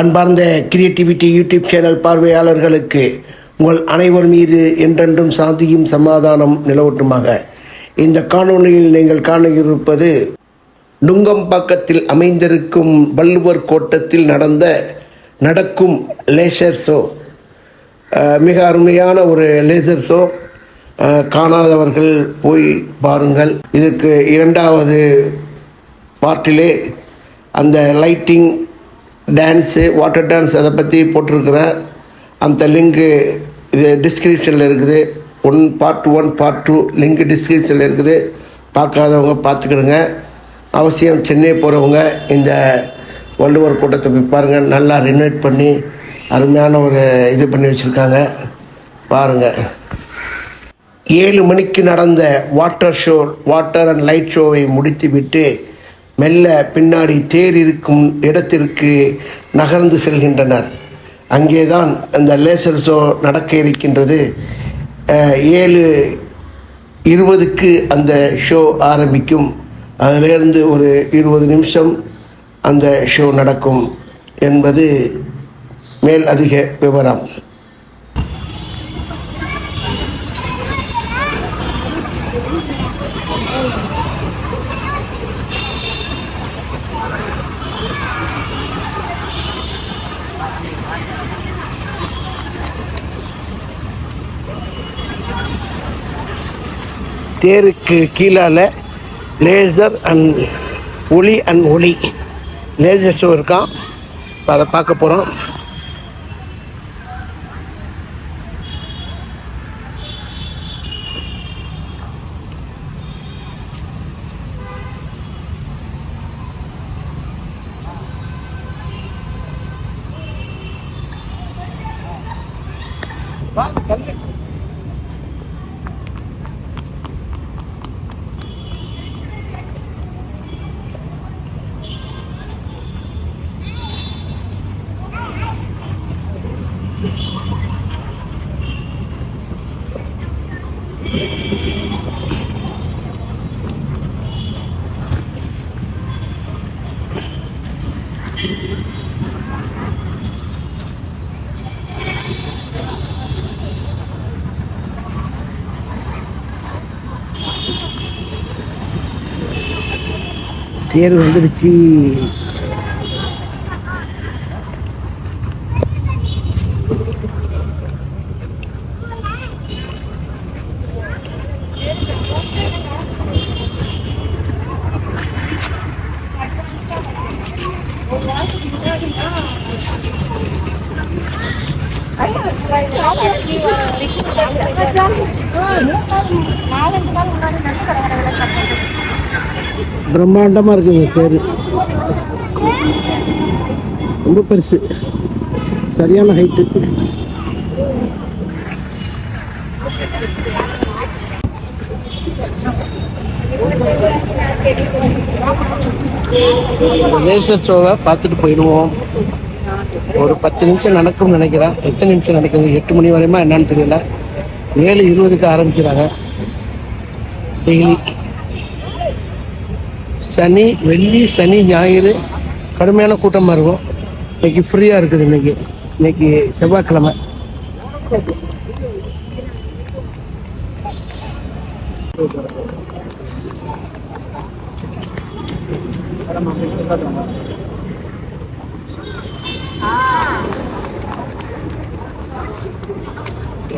அன்பார்ந்த creativity YouTube channel பார்வையாளர்களுக்கு உங்கள் அனைவர் மீது என்றென்றும் சாந்தியும் சமாதானம் நிலவட்டுமாக. இந்த காணொளியில் நீங்கள் காண இருப்பது நுங்கம்பாக்கத்தில் அமைந்திருக்கும் வள்ளுவர் கோட்டத்தில் நடந்த நடக்கும் லேசர் ஷோ மிக அருமையான ஒரு லேசர் ஷோ காணாதவர்கள் போய் பாருங்கள். இதுக்கு இரண்டாவது பார்ட்டிலே அந்த லைட்டிங் டான்ஸு வாட்டர் டான்ஸ் அதை பற்றி போட்டிருக்கிறேன் அந்த லிங்க்கு இது டிஸ்கிரிப்ஷனில் இருக்குது. One part one part two link டிஸ்கிரிப்ஷனில் இருக்குது. பார்க்காதவங்க பார்த்துக்கிடுங்க. அவசியம் சென்னை போகிறவங்க இந்த வள்ளுவர் கூட்டத்தை போய் பாருங்கள் நல்லா ரினோவேட் பண்ணி அருமையான ஒரு இது பண்ணி வச்சுருக்காங்க. பாருங்கள் ஏழு மணிக்கு நடந்த water show water and light ஷோவை முடித்துவிட்டு மெல்ல பின்னாடி தேர் இருக்கும் இடத்திற்கு நகர்ந்து செல்கின்றனர். அங்கேதான் அந்த லேசர் ஷோ நடக்க இருக்கின்றது. ஏழு இருபதுக்கு அந்த ஷோ ஆரம்பிக்கும். அதிலிருந்து ஒரு இருபது நிமிஷம் அந்த ஷோ நடக்கும் என்பது மேல் அதிக விவரம். தேருக்கு கீழால் லேசர் அண்ட் ஒளி அண்ட் ஒளி. லேசர் ஷோ இருக்கான் அதை பார்க்க போகிறோம் தேர் வந்துடுச்சு. நாலஞ்சு நாள் முன்னாடி பிரம்மாண்டமாக இருக்குங்க தேர். ரொம்ப பெருசு. சரியான ஹைட்டு லேசர் ஷோவை பார்த்துட்டு போயிடுவோம். ஒரு பத்து நிமிஷம் நடக்கும்னு நினைக்கிறேன். எத்தனை நிமிஷம் நடக்குது? எட்டு மணி வரையுமா என்னன்னு தெரியல. ஏழு இருபதுக்கு ஆரம்பிக்கிறாங்க. டெய்லி சனி வெள்ளி சனி ஞாயிறு கடுமையான கூட்டமாக இருக்கும். இன்னைக்கு ஃப்ரீயாக இருக்குது இன்னைக்கு. இன்னைக்கு செவ்வாய்க்கிழமை.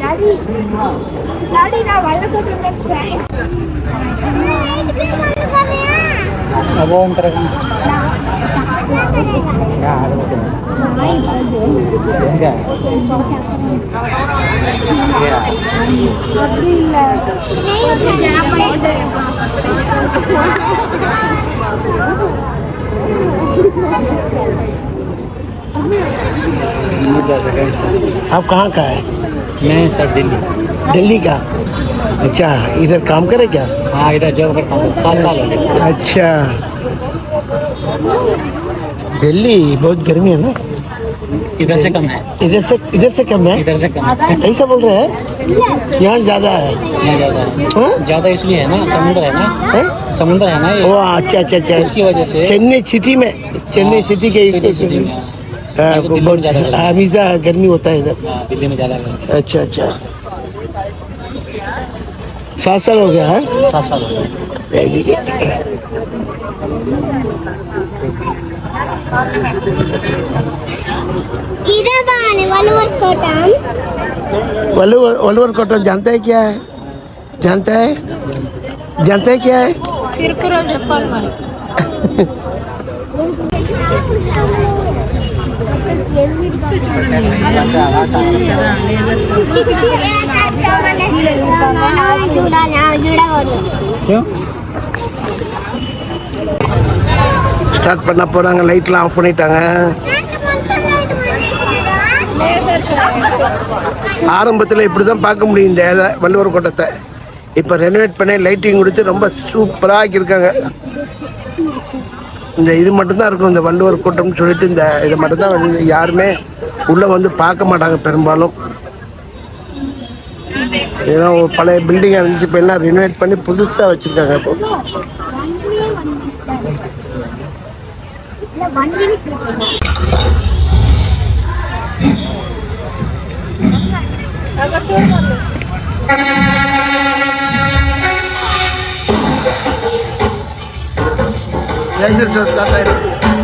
டாடி டாடி நான் வல்ல Sekali. आप कहाँ का है? मैं सर दिल्ली। दिल्ली का? अच्छा इधर काम करे क्या? हाँ इधर जॉब करता हूँ। सात साल हो गए। अच्छा। दिल्ली बहुत गर्मी है ना? इधर से कम है। इधर से इधर से कम है? इधर से कम है। ऐसा बोल रहे हैं? यहाँ ज़्यादा है। ज़्यादा हाँ? ज़्यादा इसलिए है ना समुद्र है ना? हैं? समुद्र है ना ये? अच्छा अच्छा अच्छा। उसकी वजह से चेन्नई सिटी में चेन्नई सिटी के सिटी सिटी हाँ, दिल्ली में बहुत गर्मी हमेशा गर्मी होता है इधर। हाँ, दिल्ली में ज़्यादा अच्छा अच्छा। सात साल हो गया है? सात साल हो गए। वलूर कोटम जानते है क्या है? जानते है? जानते है क्या है? क्यों? ஸ்டார்ட் பண்ண போகிறாங்க லைட்லாம் ஆஃப் பண்ணிட்டாங்க. ஆரம்பத்தில் இப்படி தான் பார்க்க முடியும் இந்த இதை வள்ளுவர் கோட்டத்தை. இப்போ ரெனோவேட் பண்ணி லைட்டிங் கொடுத்து ரொம்ப சூப்பராக ஆக்கியிருக்காங்க. இந்த இது மட்டும்தான் இருக்கும் இந்த வள்ளுவர் கோட்டம்னு சொல்லிட்டு இந்த இதை மட்டும்தான் யாருமே உள்ளே வந்து பார்க்க மாட்டாங்க பெரும்பாலும். ஏன்னா பழைய பில்டிங்காக இருந்துச்சு இப்போ எல்லாம் ரினோவேட் பண்ணி புதுசாக வச்சுருக்காங்க இப்போ. லைசன்ஸ் ஸ்டார்ட் ஆயிடும் மனிதன்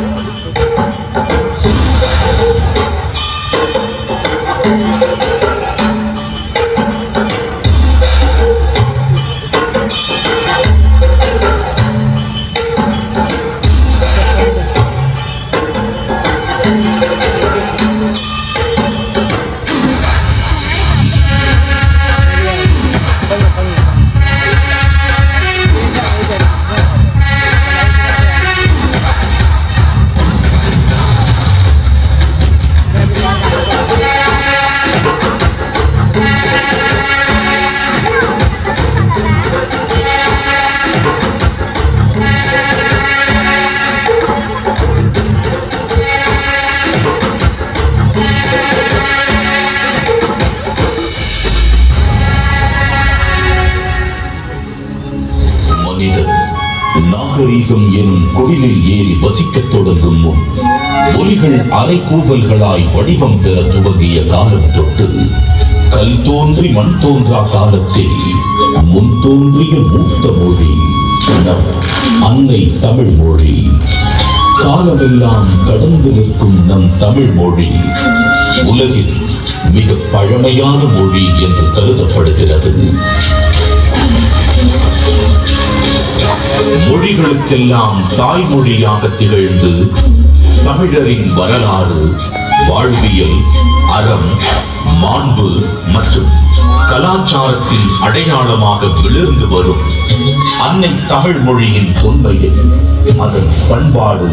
அரைக்கூவல்களாய் வடிவம் பெற துவங்கிய காலம் தொட்டு கல் தோன்றி மண் தோன்றா காலத்தில் முன் தோன்றிய மூத்த மொழி அன்னை தமிழ் மொழி. காலமெல்லாம் கடந்து நிற்கும் நம் தமிழ் மொழி உலகில் மிக பழமையான மொழி என்று கருதப்படுகிறது. மொழிகளுக்கெல்லாம் தாய்மொழியாக திகழ்ந்து தமிழரின் வரலாறு வாழ்வியல் அறம் மாண்பு மற்றும் கலாச்சாரத்தின் அடையாளமாக விழுந்து வரும் அன்னை தமிழ் மொழியின் உண்மையை அதன் பண்பாடு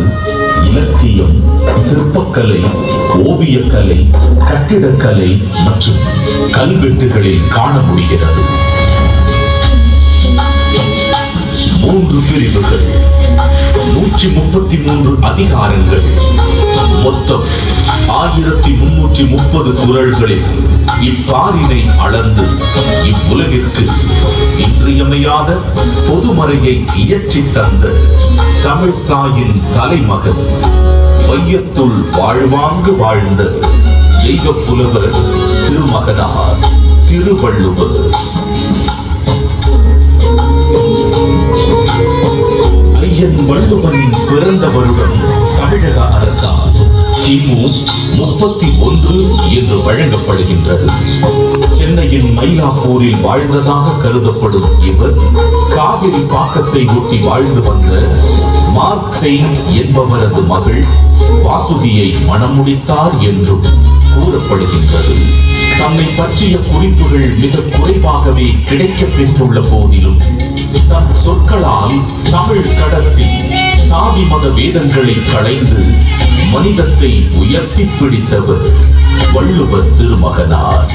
இலக்கியம் சிற்பக்கலை ஓவியக்கலை கட்டிடக்கலை மற்றும் கல்வெட்டுகளில் காண முடிகிறது. மூன்று பிரிவுகள். நூற்றி முப்பத்தி மூன்று அதிகாரங்கள். மொத்தம் ஆயிரத்தி முன்னூற்றி முப்பது குரல்களில் இப்பாரினை அளந்து இவ்வுலகிற்கு இன்றியமையாத பொதுமறையை இயற்றி தந்த தமிழ்தாயின் தலைமகன் பையத்துள் வாழ்வாங்கு வாழ்ந்த தெய்வ புலவர் திருமகனார் திருவள்ளுவர். வள்ளுவனின் பிறந்த வருடம் தமிழக அரசால் கிமு முப்பத்தி ஒன்று என்று வழங்கப்படுகின்றது. சென்னையின் மயிலாப்பூரில் வாழ்ந்ததாக கருதப்படும் இவர் காவிரி பாக்கத்தை ஒட்டி வாழ்ந்து வந்த மார்க் என்பவரது மகள் வாசுகியை மணமுடித்தார் என்றும் கூறப்படுகின்றது. தம்மை பற்றிய குறிப்புகள் மிக குறைவாகவே கிடைக்கப் பெற்றுள்ள போதிலும் தம் சொற்களால் தமிழ் கடத்தி சாதி மத வேதங்களை களைந்து மனிதத்தை உயர்த்தி பிடித்தவர் வள்ளுவர் திருமகனார்.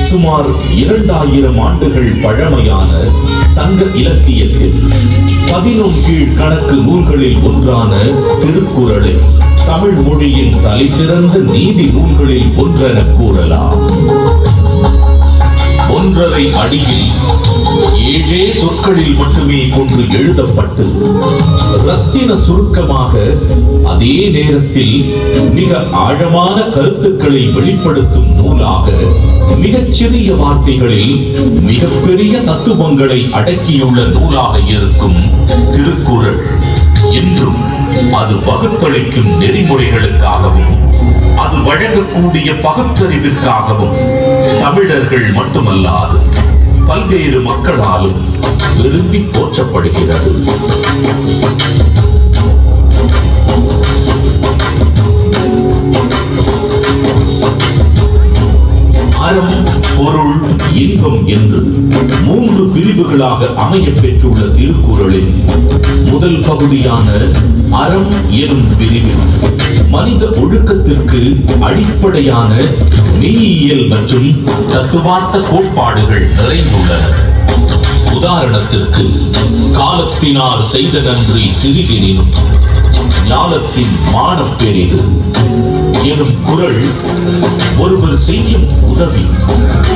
சுமார் இரண்டாயிரம் ஆண்டுகள் பழமையான சங்க இலக்கியத்தில் பதினொன்கீழ் கணக்கு நூல்களில் ஒன்றான திருக்குறளை தமிழ் மொழியின் தலைசிறந்த நீதி நூல்களில் ஒன்றென கூறலாம். மூன்றரை அடியில் ஏழே சொற்களில் மட்டுமே கொண்டு எழுதப்பட்டு ரத்தின சுருக்கமாக அதே நேரத்தில் மிக ஆழமான கருத்துக்களை வெளிப்படுத்தும் நூலாக மிகச் சிறிய வார்த்தைகளில் மிகப்பெரிய தத்துவங்களை அடக்கியுள்ள நூலாக இருக்கும் திருக்குறள். என்றும் அது வகுப்பளிக்கும் நெறிமுறைகளுக்காகவும் அது வழங்கக்கூடிய பகுத்தறிவிற்காகவும் தமிழர்கள் மட்டுமல்லாது பல்வேறு மக்களாலும் விரும்பி போற்றப்படுகிறது. அறம் பொருள் இன்பம் என்று மூன்று பிரிவுகளாக அமையப் பெற்றுள்ள திருக்குறளின் முதல் பகுதியான அறம் எனும் பிரிவில் மனித ஒழுக்கத்திற்கு அடிப்படையான மெய்யியல் மற்றும் தத்துவார்த்த கோட்பாடுகள் நிறைந்துள்ளன. உதாரணத்திற்கு காலத்தினார் செய்த நன்றி சிறிதெனினும் ஞானத்தின் மானப் பெரிது எனும் குரல் ஒருவர் செய்யும் உதவி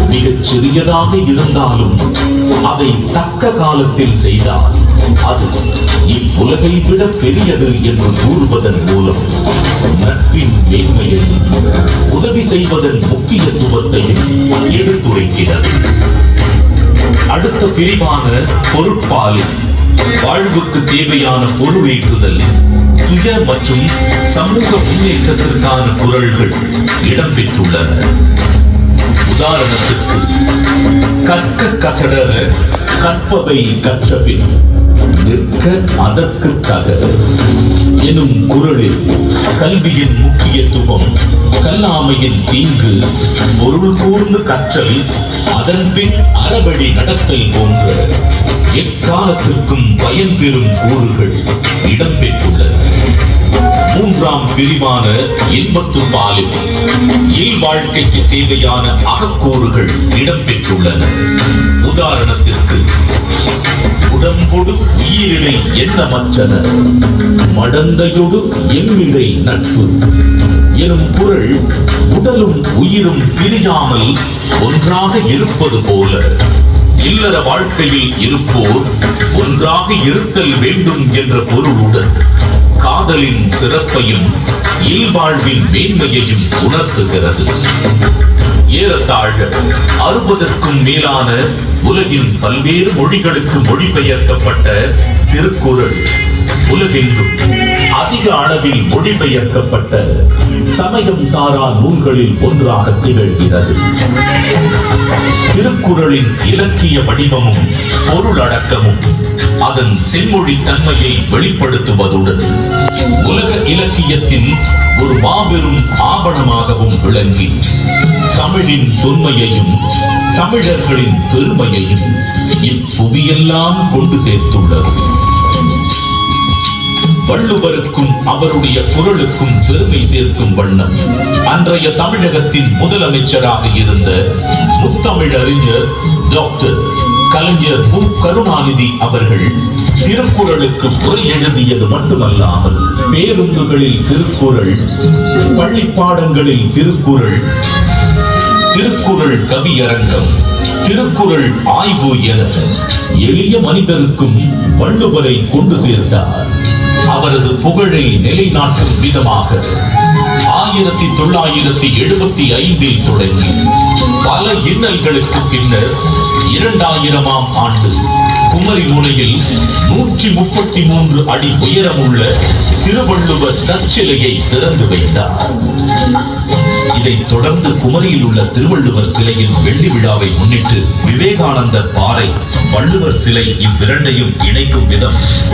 மிகச் சிறியதாக இருந்தாலும் அதை தக்க காலத்தில் செய்தால் அது இவ்வுலகை விட பெரியது என்று கூறுவதன் மூலம் நட்பின் மேன்மையையும் உதவி செய்வதன் முக்கியத்துவத்தையும் எடுத்துரைக்கிறது. அடுத்த பிரிவான பொருட்பாலில் வாழ்வுக்கு தேவையான பொருளேற்றுதல் சுய மற்றும் சமூக முன்னேற்றத்திற்கான குரல்கள் இடம்பெற்றுள்ளன. உதாரணத்திற்கு கற்க கசடர கற்பவை கற்றபின் நிற்க அதற்கு தக எனும் குரலில் கல்வியின் முக்கியத்துவம் கல்லாமையின் தீங்கு பொருள் கூர்ந்து கற்றல் அதன்பின் அறவழி நடத்தல் போன்ற எக்காலத்திற்கும் பயன் பெறும் கூறுகள் இடம்பெற்றுள்ளன. மூன்றாம் பிரிவான இன்பத்து பாலில் இல் வாழ்க்கைக்கு தேவையான அகக்கூறுகள் இடம்பெற்றுள்ளன. உதாரணத்திற்கு உடம்பொடு உயிரிடை எண்ணமற்றன. மடந்தையொடு எண்ணிடை நட்பு. எனும் குரல் உடலும் உயிரும் பிரியாமல் ஒன்றாக இருப்பது போல. இல்லற வாழ்க்கையில் இருப்போர் ஒன்றாக இருத்தல் வேண்டும் என்ற பொருளுடன் காதலின் சிறப்பையும் இல்வாழ்வின் மேன்மையையும் உணர்த்துகிறது. ஏறத்தாழ அறுபதற்கும் மேலான உலகின் பல்வேறு மொழிகளுக்கு மொழிபெயர்க்கப்பட்ட திருக்குறள். உலகெங்கும் அதிக அளவில் மொழிபெயர்க்கப்பட்ட சமயம் சாரா நூல்களில் ஒன்றாக திகழ்கிறது. திருக்குறளின் இலக்கிய வடிவமும் பொருளடக்கமும் அதன் செம்மொழி தன்மையை வெளிப்படுத்துவதுடன் உலக இலக்கியத்தின் ஒரு மாபெரும் ஆவணமாகவும் விளங்கி தமிழின் தொன்மையையும் தமிழர்களின் பெருமையையும் இப்புவியெல்லாம் கொண்டு சேர்த்துள்ளது. வள்ளுவருக்கும் அவருடைய குரலுக்கும் பெருமை சேர்க்கும் வண்ணம். அன்றைய தமிழகத்தின் முதலமைச்சராக இருந்த முத்தமிழறிஞர் டாக்டர் கலைஞர் மு. கருணாநிதி அவர்கள் திருக்குறளுக்கு உரை எழுதியது மட்டுமல்லாமல் பேருந்துகளில் திருக்குறள் பள்ளி பாடங்களில் திருக்குறள் திருக்குறள் கவியரங்கம் திருக்குறள் ஆய்வு என எளிய மனிதருக்கும் வள்ளுவரை கொண்டு சேர்த்தார். அவரது புகழை நிலைநாட்டும் விதமாக ஆயிரத்தி தொள்ளாயிரத்தி எழுபத்தி ஐந்தில் தொடங்கி பல இன்னல்களுக்கு பின்னர் இரண்டாயிரமாம் ஆண்டு குமரி முனையில் நூற்றி முப்பத்தி மூன்று அடி உயரமுள்ள திருவள்ளுவர் தற்சிலையை திறந்து வைத்தார். இதைத் தொடர்ந்து குமரியில் உள்ள திருவள்ளுவர் சிலையின் வெள்ளி விழாவை முன்னிட்டு விவேகானந்தர் பாறை வள்ளுவர் சிலை இவ்விரண்டையும் இணைக்கும் விதம்.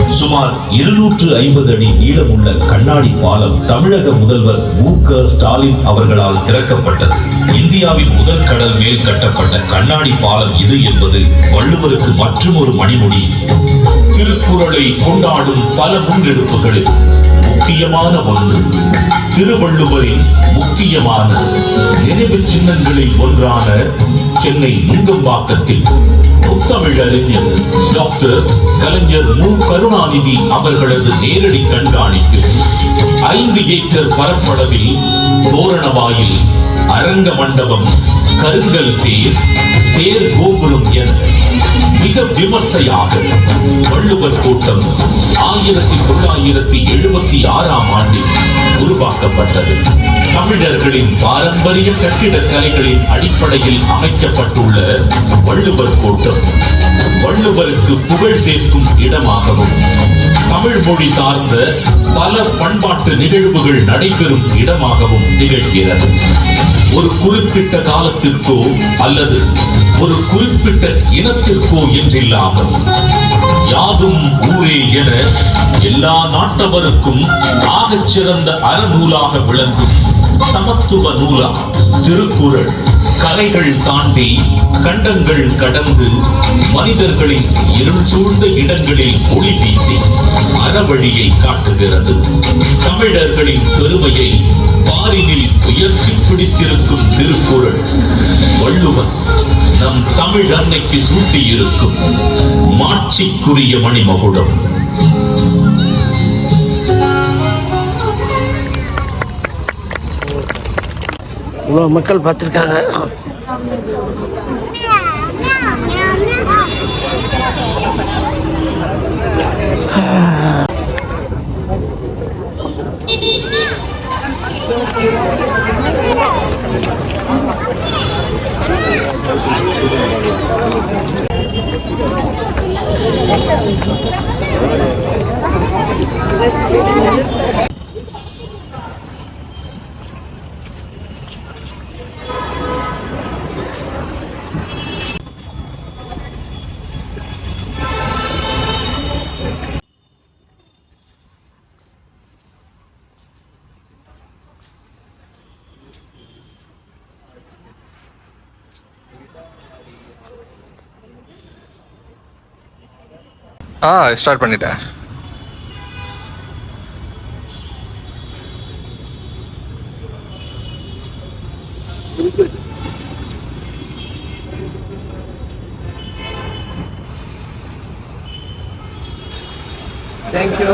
சுமார் இருநூற்று ஐம்பது அடி நீளமுள்ள கண்ணாடி பாலம் தமிழக முதல்வர் மு. க. ஸ்டாலின் அவர்களால் திறக்கப்பட்டது. இந்தியாவின் முதல் கடல் மேல் கட்டப்பட்ட கண்ணாடி பாலம் இது என்பது வள்ளுவருக்கு மற்றும் ஒரு மணிமுடி. திருக்குறளை கொண்டாடும் பல முன்னெடுப்புகளில் முக்கியமான ஒன்று. திருவள்ளுவரின் முக்கியமான நினைவு சின்னங்களில் ஒன்றான சென்னை நுங்கம்பாக்கத்தில் முத்தமிழறிஞர் டாக்டர் கலைஞர் மு. கருணாநிதி அவர்களது நேரடி கண்காணிப்பு ஐந்து ஏக்கர் பரப்பளவில் தோரணவாயில் அரங்க மண்டபம் கருங்கல் தேர் தேர் கோபுரம் என மிக விமர்சையாக வள்ளுவர் கூட்டம் ஆயிரத்தி தொள்ளாயிரத்தி எழுபத்தி ஆறாம் ஆண்டில் உருவாக்கப்பட்டது. தமிழர்களின் பாரம்பரிய கட்டிடக்கலைகளின் அடிப்படையில் அமைக்கப்பட்டுள்ள வள்ளுவர் கூட்டம் வள்ளுவருக்கு புகழ் சேர்க்கும் இடமாகவும் தமிழ் மொழி சார்ந்த பல பண்பாட்டு நிகழ்வுகள் நடைபெறும் இடமாகவும் திகழ்கிறது. ஒரு குறிப்பிட்ட காலத்திற்கோ அல்லது ஒரு குறிப்பிட்ட இனத்திற்கோ என்றில்லாமல் யாதும் ஊரே என எல்லா நாட்டவருக்கும் ஆகச் சிறந்த அறநூலாக விளங்கும் சமத்துவ நூலா திருக்குறள். கரைகள் தாண்டி கண்டங்கள் கடந்து மனிதர்களின் இருள் சூழ்ந்த இடங்களில் ஒளி வீசி அறவழியை காட்டுகிறது. தமிழர்களின் பெருமையை பாரினில் உயர்த்தி பிடித்திருக்கும் திருக்குறள் வள்ளுவன் நம் தமிழ் அன்னைக்கு சூட்டியிருக்கும் மாட்சிக்குரிய மணிமகுடம். இவ்வளோ மக்கள் பார்த்துருக்காங்க ஆ ஸ்டார்ட் பண்ணிட்டேன். தேங்க்யூ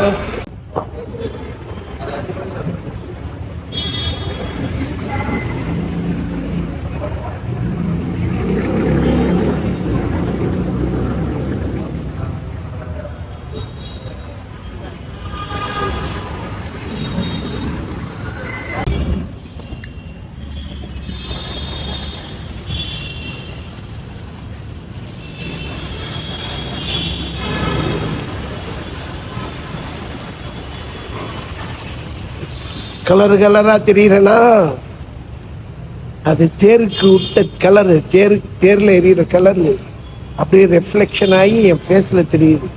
கலர் கலராக தெரியுறேனா? அது தேருக்கு விட்ட கலரு தேரு தேரில் எரியிற கலரு. அப்படியே ரெஃப்ளெக்ஷன் ஆகி என் ஃபேஸில் தெரியுது.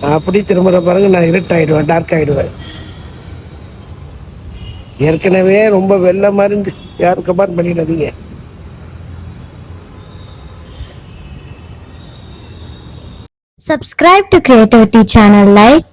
நான் அப்படி திரும்புற பாருங்க நான் இருட்டாயிடுவேன் டார்க் ஆயிடுவேன். ஏற்கனவே ரொம்ப வெள்ளை மாதிரி இருந்து யாரும் கமெண்ட் பண்ணிடாதீங்க. Subscribe to Creativity channel, like,